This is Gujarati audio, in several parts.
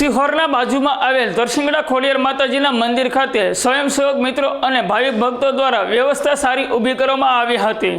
સિહોરના બાજુમાં આવેલ તરસિંગડા ખોડિયાર માતાજીના મંદિર ખાતે સ્વયંસેવક મિત્રો અને ભાવિક ભક્તો દ્વારા વ્યવસ્થા સારી ઊભી કરવામાં આવી હતી.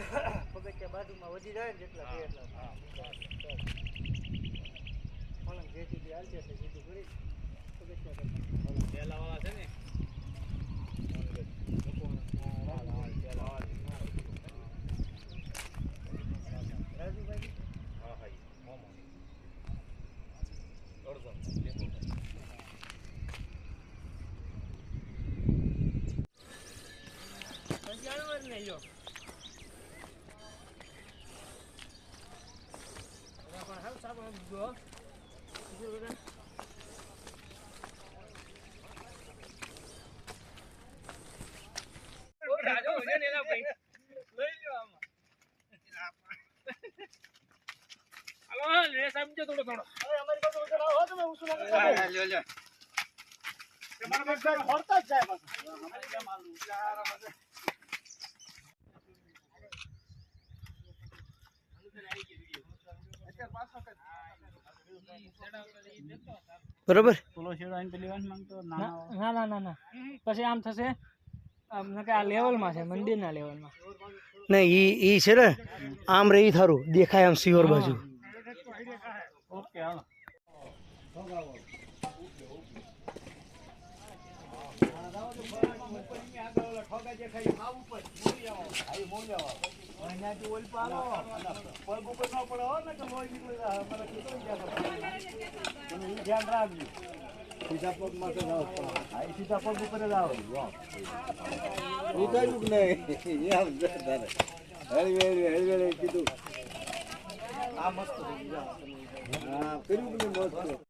પગથિયા બાજુમાં વધી જાય ને જેટલા બે એટલા. જે સુધી હાલશે તે સીધું કરી. પગથિયા કરતા. રાજુભાઈ હા અમારી પાસે ઉતર આવો ને ઉસુલા કરતા. તમારા પાસે હોડતા જ જાય પાછા. બરોબર? ના ના ના ના પછી આમ થશે આ લેવલમાં છે મંદિરના લેવલમાં. ને ઈ ઈ છે ને આમ રે ઈ થારું દેખાય આમ સિહોર બાજુ. ઓકે હાલો. ધ્યાન રાખજો સીધા પગ માટે જાવ સીધા પગ ઉપર જ આવો. કે નહીં યાર તારે હળી વેળી હળી વેળી કીધું મસ્ત હા કર્યું મસ્ત.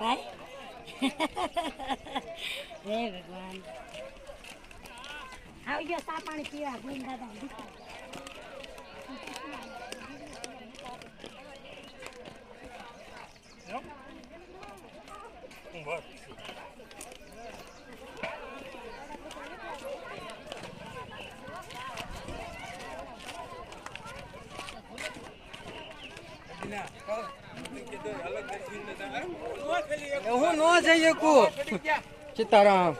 भाई हे भगवान आओ यो सा पानी पियो गुंदा दादा હું? ન જઈ શકું સીતારામ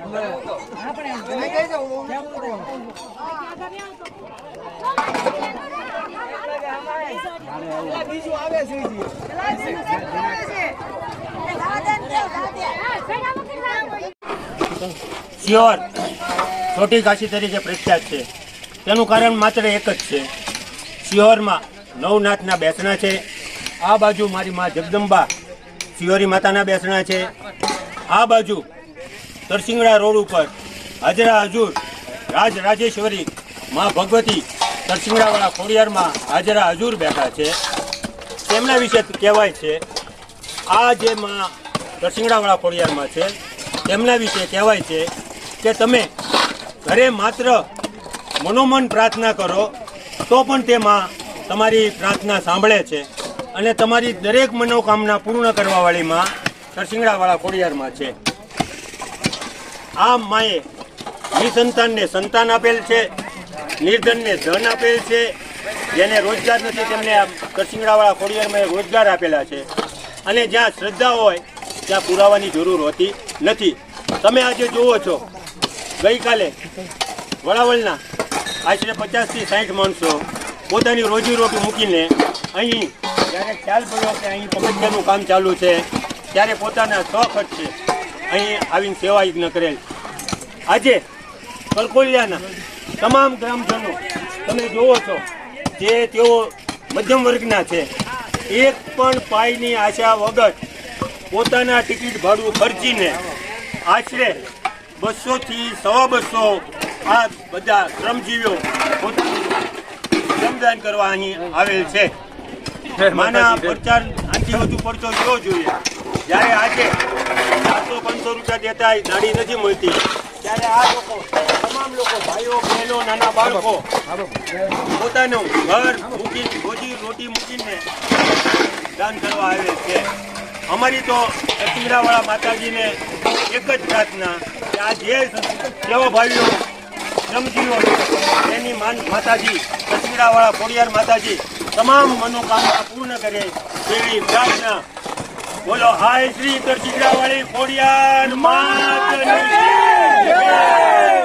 આપણે સિયોર છોટી કાશી તરીકે પ્રખ્યાત છે. તેનું કારણ માત્ર એક જ છે. સિયોરમાં નવનાથના બેસણા છે. આ બાજુ મારી મા જગદંબા સિયોરી માતાના બેસણા છે. આ બાજુ તરસિંગડા રોડ ઉપર હાજરા હજુર રાજ રાજેશ્વરી મા ભગવતી તરસિંગડાવાળા ખોડિયારમાં હાજરા હજુર બેઠા છે. તેમના વિશે કહેવાય છે, આ જે મા તરસિંગડાવાળા ખોડિયારમાં છે, તેમના વિશે કહેવાય છે કે તમે ઘરે માત્ર મનોમન પ્રાર્થના કરો, તો પણ તેમાં તમારી પ્રાર્થના સાંભળે છે અને તમારી દરેક મનોકામના પૂર્ણ કરવાવાળીમાં તરસિંગડાવાળા ખોડિયારમાં છે. આ માએ નિસંતાનને સંતાન આપેલ છે, નિર્ધનને ધન આપેલ છે, જેને રોજગાર નથી, તેમને આ કરસિંગડાવાળા ખોડિયારમાં રોજગાર આપેલા છે. અને જ્યાં શ્રદ્ધા હોય, ત્યાં પુરાવાની જરૂર હોતી નથી. તમે આજે જુઓ છો, ગઈકાલે વડાવળના આશરે પચાસથી સાઠ માણસો પોતાની રોજીરોટી મૂકીને અહીં જ્યારે ખ્યાલ પડ્યો કે અહીં પગથિયાનું કામ ચાલુ છે, ત્યારે પોતાના સો ખર્ચે અહીં આવીને સેવા યજ્ઞ કરેલ. આજે કલકોલિયાના તમામ ગ્રામજનો તમે જોવો છો જે તેઓ મધ્યમ વર્ગના છે. એક પણ પાયની આશા વગર પોતાના ટિકિટ ભાડું ખર્ચીને આશરે બસોથી સવા બસો આ બધા શ્રમજીવીઓ પોતાનું શ્રમદાન કરવા અહીં આવેલ છે. માના પ્રચાર આથી વધુ પડતો જોવો જોઈએ. જ્યારે આજે સાતસો પાંચસો રૂપિયા દેતા દાડી નથી મળતી. ત્યારે આ લોકો તમામ લોકો ભાઈઓ બહેનો નાના બાળકો પોતાનું ઘર મૂકી રોજી રોટી મૂકીને દાન કરવા આવે છે. અમારી તો લક્ષ્મીરાવાળા માતાજીને એક જ પ્રાર્થના કે આ જે સેવા ભાઈઓ શ્રમજીવીઓ એની માન માતાજી લક્ષ્મીરાવાળા ખોડિયાર માતાજી તમામ મનોકામના પૂર્ણ કરે તેવી પ્રાર્થના બોલો હાય શ્રી કરચીગડા વાળી ખોડિયાર માત જય.